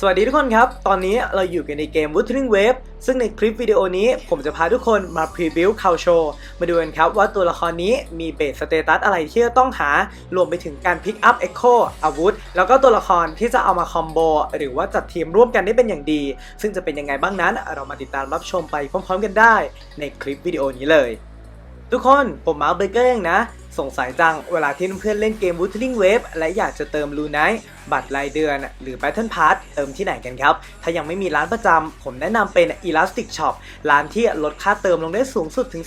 สวัสดีทุกคนครับ ตอนนี้เราอยู่กันในเกม Wuthering Wave ซึ่งในคลิปวิดีโอนี้ผมจะพาทุกคนมาพรีบิวคาโชมาดูกันครับว่าตัวละครนี้มีเบสสเตตัสอะไรที่จะต้องหา รวมไปถึงการพิกอัพเอ็กโคอาวุธ แล้วก็ตัวละครที่จะเอามาคอมโบหรือว่าจัดทีมร่วมกันได้เป็นอย่างดี ซึ่งจะเป็นยังไงบ้างนั้น เรามาติดตามรับชมไปพร้อมๆกันได้ ในคลิปวิดีโอนี้เลย ทุกคนผมมาร์คเบเกอร์เองนะ สงสัยจังเวลาที่เพื่อนเล่นเกม Wuthering Wave และอยากจะเติมลูไนท์บัตรรายเดือน หรือ Battle Pass เติมที่ไหนกันครับ ถ้ายังไม่มีร้านประจำ ผมแนะนำเป็น Elastic Shop ร้านที่ลดค่าเติมลงได้สูงสุดถึง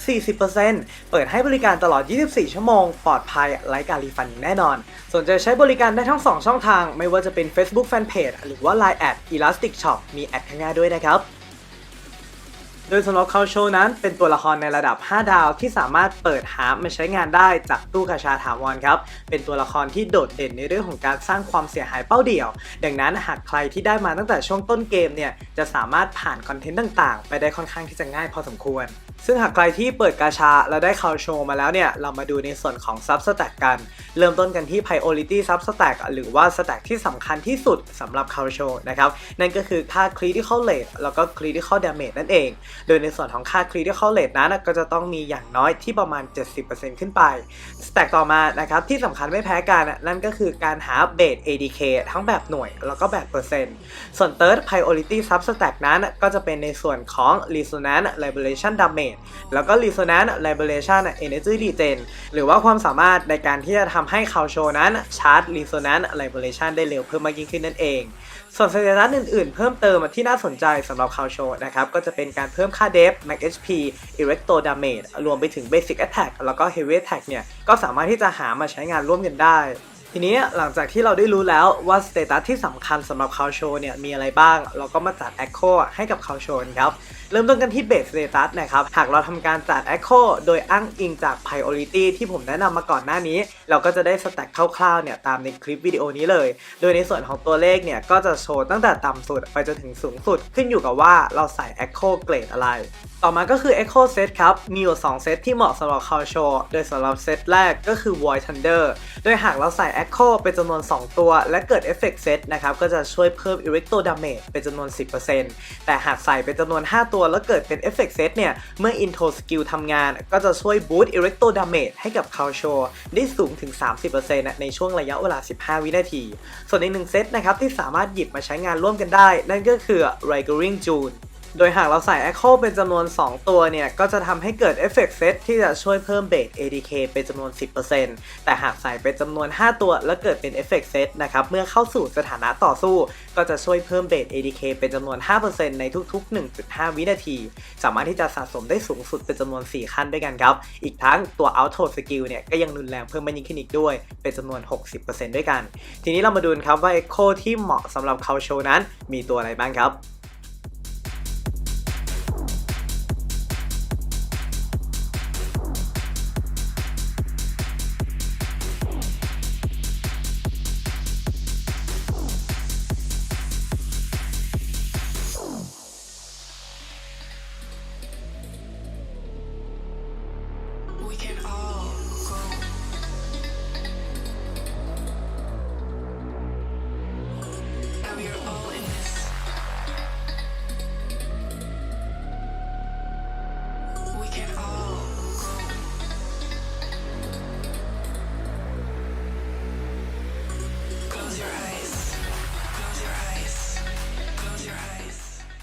40%เปิดให้บริการตลอด 24 ชั่วโมง ปลอดภัยไร้การรีฟันแน่นอน สนใจใช้บริการได้ทั้ง 2 ช่องทาง ไม่ว่าจะเป็น Facebook Fanpage หรือว่า Line at Elastic Shop มีแอดข้างหน้าด้วยนะครับ โดยสำหรับเขาโชว์นั้นเป็นตัวละครในระดับ 5 ดาวที่สามารถเปิดหามาใช้งานได้จากตู้กาชาถาวรครับ เป็นตัวละครที่โดดเด่นในเรื่องของการสร้างความเสียหายเป้าเดี่ยว ดังนั้นหากใครที่ได้มาตั้งแต่ช่วงต้นเกมเนี่ยจะสามารถผ่านคอนเทนต์ต่างๆ ไปได้ค่อนข้างที่จะง่ายพอสมควร ซึ่งหากใครที่เปิดกาชาแล้วได้คาโชว์มาแล้วเนี่ยเรามาดูในส่วนของซับสแต็กกัน เริ่มต้นกันที่ Priority Sub Stack หรือว่า Stack ที่สำคัญที่สุดสำหรับคาโชนะครับนั่นก็คือค่า Critical Rate แล้วก็ Critical Damage นั่นเองโดยในส่วนของค่า Critical Rate นั้นก็จะต้องมีอย่างน้อยที่ประมาณ 70%ขึ้นไป Stack ต่อมานะครับที่สำคัญไม่แพ้กันนั่นก็คือการหา Base ADK ทั้งแบบหน่วยแล้วก็แบบเปอร์เซ็นต์ ส่วน Third Priority Sub Stack นั้นก็จะเป็นในส่วนของ Resonance Liberation Damage แล้วก็ Resonance Liberation Energy Regen หรือว่าความสามารถในการที่จะทำให้คาโชนั้นชาร์จ Resonance Liberation ได้เร็วเพิ่มมากยิ่งขึ้นนั่นเอง ส่วนสเตตัสอื่นๆ เพิ่มเติมที่น่าสนใจสำหรับคาโชนะครับก็จะเป็นการเพิ่มค่าเดฟ Max HP Erecto Damage รวมไปถึง Basic Attack แล้วก็ Heavy Attack เนี่ย ก็สามารถที่จะหามาใช้งานร่วมกันได้ ทีนี้หลังจากที่เราได้รู้แล้วว่าสเตตัสที่สำคัญสำหรับคาโชเนี่ยมีอะไรบ้าง เราก็มาจัด Echo ให้กับคาโชนครับ เริ่มต้นกันที่ Base Status นะครับ หากเราทำการจัด Echo โดยอ้างอิงจาก Priority ที่ผมแนะนำมาก่อนหน้านี้ เราก็จะได้สแต็กคร่าวๆเนี่ยตามในคลิปวิดีโอนี้เลย โดยในส่วนของตัวเลขเนี่ยก็จะโชว์ตั้งแต่ต่ำสุดไปจนถึงสูงสุด ขึ้นอยู่กับว่าเราใส่ Echo เกรดอะไรต่อมาก็คือ Echo Set ครับ มีอยู่ 2 เซตที่เหมาะสำหรับ c a l s h o โดยสำหรับเซตแรกก็คือ Void Thunder โดยหากเราใส่ Echo เป็นจำนวน 2 ตัว และเกิด Effect Set นะครับ ก็จะช่วยเพิ่ม Erecto Damage เป็นจำนวน 10%แต่หากใส่เป็นจำนวน 5 ตัว แล้วเกิดเป็น Effect Set เนี่ย เมื่อ Intro Skill ทำงาน ก็จะช่วย Boost Erecto Damage ให้กับ c a l s h o ได้สูงถึง 30%ในช่วงระยะเวลา 15 วินาที ส่วนอีกหนึ่งเซตนะครับที่สามารถหยิบมาใช้งานร่วมกันได้ นั่นก็คือ Rigoring June โดยหากเราใส่ Echo เป็นจำนวน 2 ตัวเนี่ย ก็จะทำให้เกิด Effect Set ที่จะช่วยเพิ่มเบส ADK เป็นจำนวน 10%แต่หากใส่เป็นจำนวน 5 ตัว แล้วเกิดเป็น Effect Set นะครับ เมื่อเข้าสู่สถานะต่อสู้ ก็จะช่วยเพิ่มเบส ADK เป็นจำนวน 5%ในทุกๆ 1.5 วินาที สามารถที่จะสะสมได้สูงสุดเป็นจำนวน 4 ขั้นด้วยกันครับ อีกทั้งตัว Auto Skill เนี่ยก็ยังรุนแรงเพิ่มมากยิ่งขึ้นอีกด้วย เป็นจำนวน 60%ด้วยกัน ทีนี้เรามาดูนครับว่า Echo ที่เหมาะสำหรับ c a l s h o นั้นมีตัวอะไรบ้างครับ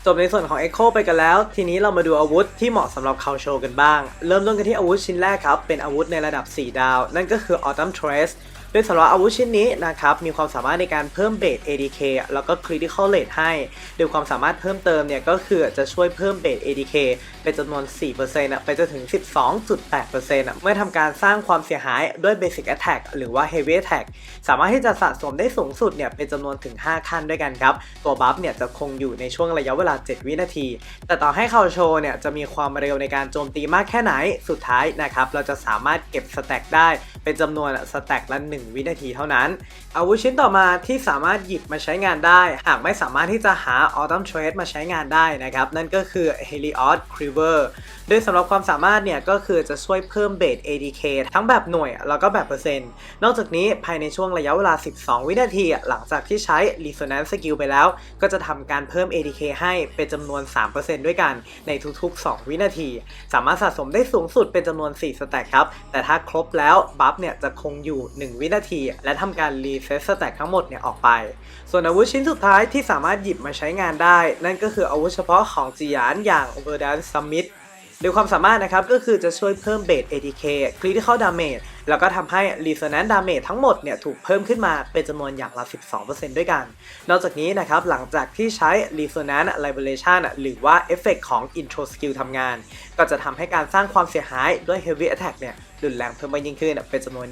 จบในส่วนของ Echo ไปกันแล้ว ทีนี้เรามาดูอาวุธที่เหมาะสำหรับคาโชกันบ้าง เริ่มต้นกันที่อาวุธชิ้นแรกครับ เป็นอาวุธในระดับ 4 ดาว นั่นก็คือ Autumn Trace โดยสำหรับอาวุธชิ้นนี้นะครับมีความสามารถในการเพิ่มเบส ADK แล้วก็ Critical Rate ให้ โดยความสามารถเพิ่มเติมเนี่ยก็คือจะช่วยเพิ่มเบส ADK เป็นจำนวน 4%ไปจนถึง 12.8%เมื่อทำการสร้างความเสียหายด้วย Basic Attack หรือว่า Heavy Attack สามารถที่จะสะสมได้สูงสุดเนี่ยเป็นจำนวนถึง 5 ขั้นด้วยกันครับ ตัวบัฟเนี่ยจะคงอยู่ในช่วงระยะเวลา 7 วินาที แต่ต่อให้เขาโชว์เนี่ยจะมีความเร็วในการโจมตีมากแค่ไหนสุดท้ายนะครับเราจะสามารถเก็บสแต็กได้เป็นจำนวนสแต็กละ1วินาทีเท่านั้น อาวุธชิ้นต่อมาที่สามารถหยิบมาใช้งานได้ หากไม่สามารถที่จะหา Autumn Trade มาใช้งานได้นะครับ นั่นก็คือ Helios Cleaver โดยสำหรับความสามารถเนี่ยก็คือจะช่วยเพิ่มเบส ADK ทั้งแบบหน่วยแล้วก็แบบเปอร์เซ็นต์ นอกจากนี้ภายในช่วงระยะเวลา 12 วินาที หลังจากที่ใช้ Resonance Skill ไปแล้ว ก็จะทำการเพิ่ม ADK ให้เป็นจำนวน 3%ด้วยกันในทุกๆ 2 วินาที สามารถสะสมได้สูงสุดเป็นจำนวน 4 สแต็กครับ แต่ถ้าครบแล้วบัฟเนี่ยจะคงอยู่ 1 วินาที และทำการรีเซ็ตสแต็กทั้งหมดเนี่ยออกไป ส่วนอาวุธชิ้นสุดท้ายที่สามารถหยิบมาใช้งานได้ นั่นก็คืออาวุธเฉพาะของจียานอย่าง Verdant Summit โดยความสามารถนะครับก็คือจะช่วยเพิ่มเบส ATK Critical Damage แล้วก็ทำให้ Resonance Damage ทั้งหมดเนี่ยถูกเพิ่มขึ้นมาเป็นจำนวนอย่างละ 12%ด้วยกัน นอกจากนี้นะครับหลังจากที่ใช้ Resonance Liberation หรือว่าเอฟเฟกของ Intro Skill ทำงาน ก็จะทำให้การสร้างความเสียหายด้วย Heavy Attack เนี่ย รุนแรงเพิ่มมากยิ่งขึ้นเป็นจำนวน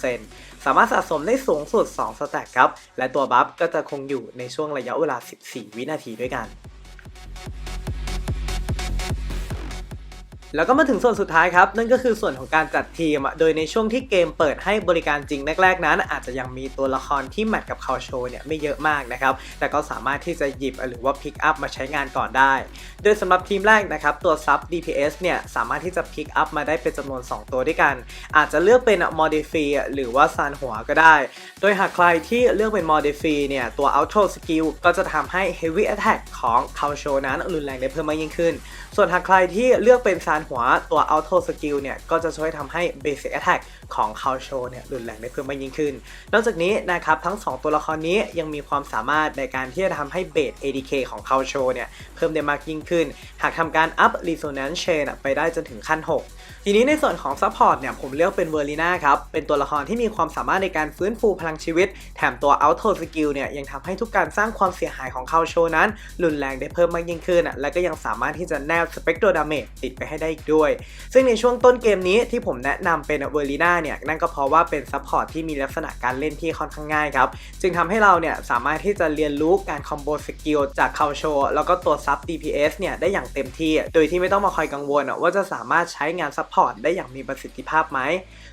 24%สามารถสะสมได้สูงสุด 2 สแต็กครับ และตัวบัฟก็จะคงอยู่ในช่วงระยะเวลา 14 วินาทีด้วยกัน แล้วก็มาถึงส่วนสุดท้ายครับ นั่นก็คือส่วนของการจัดทีมอะโดยในช่วงที่เกมเปิดให้บริการจริงแรกๆนั้น อาจจะยังมีตัวละครที่แมทกับคาโชเนี่ยไม่เยอะมากนะครับแต่ก็สามารถที่จะหยิบหรือว่าพิกอัพมาใช้งานก่อนได้ โดยสำหรับทีมแรกนะครับตัวซับ DPS เนี่ยสามารถที่จะพิกอัพมาได้เป็นจำนวน 2 ตัวด้วยกัน อาจจะเลือกเป็น m o d i f y หรือว่าซานหัวก็ได้ โดยหากใครที่เลือกเป็น m o d i f y เนี่ยตัว Auto Skill ก็จะทำให้ Heavy Attack ของคาโชนั้นรุนแรงได้เพิ่มมากยิ่งขึ้น ส่วนหากใครที่เลือกเป็นซานหัวตัว Auto Skill เนี่ย ก็จะช่วยทำให้ Basic Attack ของคาโชเนี่ยรุนแรงได้เพิ่มมากยิ่งขึ้น นอกจากนี้นะครับ ทั้ง 2 ตัวละครนี้ยังมีความสามารถในการที่จะทำให้เบส ADK ของคาโชเนี่ย เพิ่มได้มากยิ่งขึ้น หากทำการ up Resonance Chain ไปได้จนถึงขั้น 6 ทีนี้ในส่วนของ Support เนี่ยผมเลือกเป็นเวอร์ลีนาครับ เป็นตัวละครที่มีความสามารถในการฟื้นฟูพลังชีวิต แถมตัว Auto Skill เนี่ยยังทำให้ทุกการสร้างความเสียหายของคาโชนั้น รุนแรงได้เพิ่มมากยิ่งขึ้นอะและก็ยังสามารถที่จะแนบ Spectral Damage ติดไปให้ได้อีกด้วย ซึ่งในช่วงต้นเกมนี้ที่ผมแนะนำเป็นเวอร์ลีนาเนี่ยนั่นก็เพราะว่าเป็นซัพพอร์ตที่มีลักษณะการเล่นที่ค่อนข้างง่ายครับ จึงทำให้เราเนี่ยสามารถที่จะเรียนรู้การคอมโบสกิลจากคาโชแล้วก็ตัวซับ DPS เนี่ยได้อย่างเต็มที่ โดยที่ไม่ต้องมาคอยกังวลว่าจะสามารถใช้งานซัพพอร์ตได้อย่างมีประสิทธิภาพไหม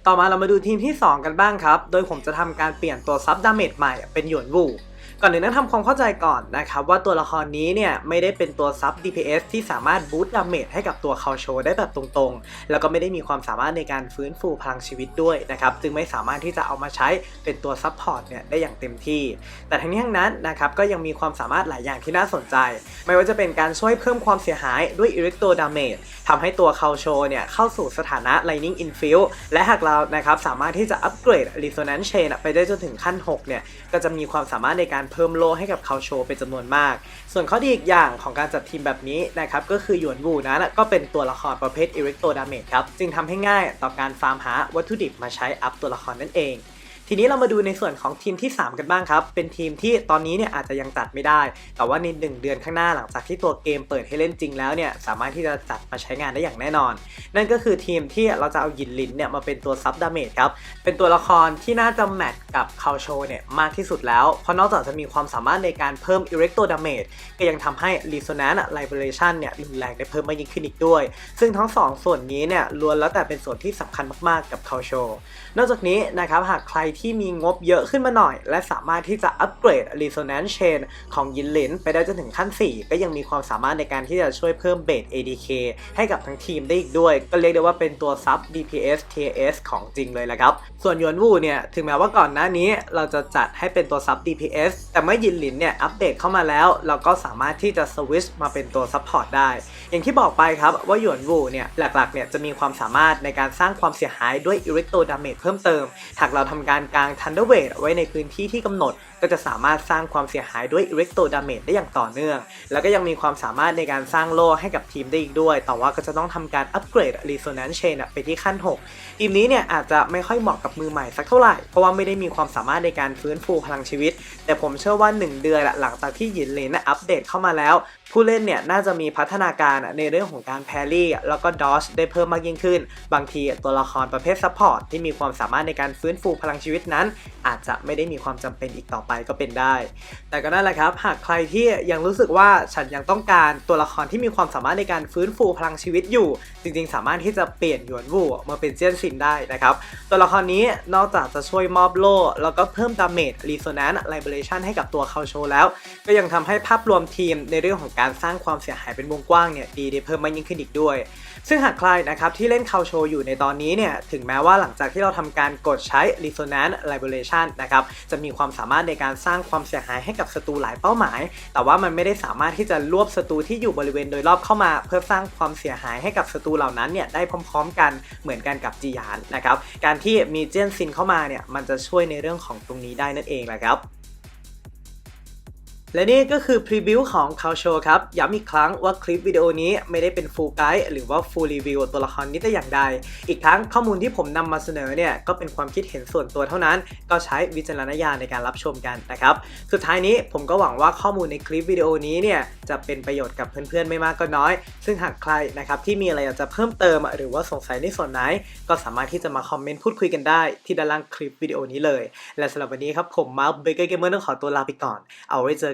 ต่อมาเรามาดูทีมที่ 2 กันบ้างครับ โดยผมจะทำการเปลี่ยนตัวซับดาเมจใหม่เป็นหยวนวู ก่อนอื่นต้องทำความเข้าใจก่อนนะครับว่าตัวละครนี้เนี่ยไม่ได้เป็นตัวซับ DPS ที่สามารถบูตดาเมจให้กับตัวคาโชได้แบบตรงๆ แล้วก็ไม่ได้มีความสามารถในการฟื้นฟูพลังชีวิตด้วยนะครับจึงไม่สามารถที่จะเอามาใช้เป็นตัวซับพอร์ตเนี่ยได้อย่างเต็มที่ แต่ทั้งนี้ทั้งนั้นนะครับก็ยังมีความสามารถหลายอย่างที่น่าสนใจ ไม่ว่าจะเป็นการช่วยเพิ่มความเสียหายด้วย Electro Damage ทำให้ตัวคาโชเนี่ยเข้าสู่สถานะ Lightning Infill และหากเรานะครับสามารถที่จะอัปเกรด Resonance Chain ไปได้จนถึงขั้น 6 เนี่ยก็จะมีความสามารถในการเพิ่มโลให้กับคาโชเป็นจำนวนมาก ส่วนข้อดีอีกอย่างของการจัดทีมแบบนี้นะครับก็คือหยวนวูนั้นก็เป็นตัวละครประเภทอิเล็กโตดาเมจครับจึงทำให้ง่ายต่อการฟาร์มหาวัตถุดิบมาใช้อัพตัวละครนั่นเอง ทีนี้เรามาดูในส่วนของทีมที่ 3 กันบ้างครับ เป็นทีมที่ตอนนี้เนี่ยอาจจะยังจัดไม่ได้ แต่ว่าใน 1 เดือนข้างหน้าหลังจากที่ตัวเกมเปิดให้เล่นจริงแล้วเนี่ยสามารถที่จะจัดมาใช้งานได้อย่างแน่นอน นั่นก็คือทีมที่เราจะเอายินลินเนี่ยมาเป็นตัวซับดาเมจครับเป็นตัวละครที่น่าจะแมทกับคาโชเนี่ยมากที่สุดแล้ว เพราะนอกจากจะมีความสามารถในการเพิ่ม Erecto Damage ก็ยังทำให้ Resonance Liberation เนี่ยรุนแรงได้เพิ่มมากยิ่งขึ้นอีกด้วย ซึ่งทั้งสองส่วนนี้เนี่ยล้วนแล้วแต่เป็นส่วนที่สำคัญมากๆกับคาโชนอกจากนี้นะครับหากใครที่มีงบเยอะขึ้นมาหน่อย และสามารถที่จะอัปเกรด Resonance Chain ของยินลินไปได้จนถึงขั้น 4 ก็ยังมีความสามารถในการที่จะช่วยเพิ่มเบส ADK ให้กับทั้งทีมได้อีกด้วย ก็เรียกได้ว่าเป็นตัวซับ DPS TS ของจริงเลยแหละครับ ส่วนยวนวูเนี่ยถึงแม้ว่าก่อนหน้านี้เราจะจัดให้เป็นตัวซับ DPS แต่เมื่อยินลินเนี่ยอัปเดตเข้ามาแล้ว เราก็สามารถที่จะสวิชมาเป็นตัวซัพพอร์ตได้ อย่างที่บอกไปครับว่าหยวนวูเนี่ยหลักๆเนี่ยจะมีความสามารถในการสร้างความเสียหายด้วย Erecto Damage เพิ่มเติม หากเราทำการกาง Thunder Wave ไว้ในพื้นที่ที่กำหนด ก็จะสามารถสร้างความเสียหายด้วย Erecto Damage ได้อย่างต่อเนื่อง แล้วก็ยังมีความสามารถในการสร้างโล่ให้กับทีมได้อีกด้วย แต่ว่าก็จะต้องทำการอัปเกรด Resonance Chain ไปที่ขั้น 6 ทีมนี้เนี่ยอาจจะไม่ค่อยเหมาะกับมือใหม่สักเท่าไหร่ เพราะว่าไม่ได้มีความสามารถในการฟื้นฟูพลังชีวิต แต่ผมเชื่อว่า 1 เดือนหลังจากที่ยินเลนอัปเดตเข้ามาแล้ว ผู้เล่นเนี่ยน่าจะมีพัฒนาการในเรื่องของการแพรี่แล้วก็ดอชได้เพิ่มมากยิ่งขึ้น บางทีตัวละครประเภทซัพพอร์ตที่มีความความสามารถในการฟื้นฟูพลังชีวิตนั้น อาจจะไม่ได้มีความจำเป็นอีกต่อไปก็เป็นได้ แต่ก็นั่นแหละครับ หากใครที่ยังรู้สึกว่าฉันยังต้องการตัวละครที่มีความสามารถในการฟื้นฟูพลังชีวิตอยู่ จริงๆ สามารถที่จะเปลี่ยนหยวนวูมาเป็นเจียนซินได้นะครับ ตัวละครนี้นอกจากจะช่วยมอบโล่แล้วก็เพิ่มดาเมจ Resonance Liberation ให้กับตัวเขาโชแล้ว ก็ยังทำให้ภาพรวมทีมในเรื่องของการสร้างความเสียหายเป็นวงกว้างเนี่ยดีได้เพิ่มมากยิ่งขึ้นอีกด้วย ซึ่งหากใครนะครับที่เล่นคาโชอยู่ในตอนนี้เนี่ยถึงแม้ว่าหลังจากที่เราทำการกดใช้ Resonance Liberation นะครับ จะมีความสามารถในการสร้างความเสียหายให้กับศัตรูหลายเป้าหมาย แต่ว่ามันไม่ได้สามารถที่จะรวบศัตรูที่อยู่บริเวณโดยรอบเข้ามา เพื่อสร้างความเสียหายให้กับศัตรูเหล่านั้นเนี่ยได้พร้อม ๆ กันเหมือนกันกับจียานนะครับ การที่มีเจนซินเข้ามาเนี่ยมันจะช่วยในเรื่องของตรงนี้ได้นั่นเองแหละครับ และนี่ก็คือพรีวิวของคาวโชครับ ย้ำอีกครั้งว่าคลิปวิดีโอนี้ไม่ได้เป็นฟูลไกด์หรือว่าฟูลรีวิวตัวละครนี้แต่อย่างใด อีกทั้งข้อมูลที่ผมนำมาเสนอเนี่ย ก็เป็นความคิดเห็นส่วนตัวเท่านั้น ก็ใช้วิจารณญาณในการรับชมกันนะครับ สุดท้ายนี้ผมก็หวังว่าข้อมูลในคลิปวิดีโอนี้เนี่ยจะเป็นประโยชน์กับเพื่อนๆไม่มากก็น้อย ซึ่งหากใครนะครับที่มีอะไรอยากจะเพิ่มเติม หรือว่าสงสัยในส่วนไหน ก็สามารถที่จะมาคอมเมนต์พูดคุยกันได้ที่ด้านล่างคลิปวิดีโอนี้เลย และสำหรับวันนี้ครับผมมาร์คเบเกอร์เกมเมอร์ต้องขอตัวลาไปก่อน เอาไว้เจอ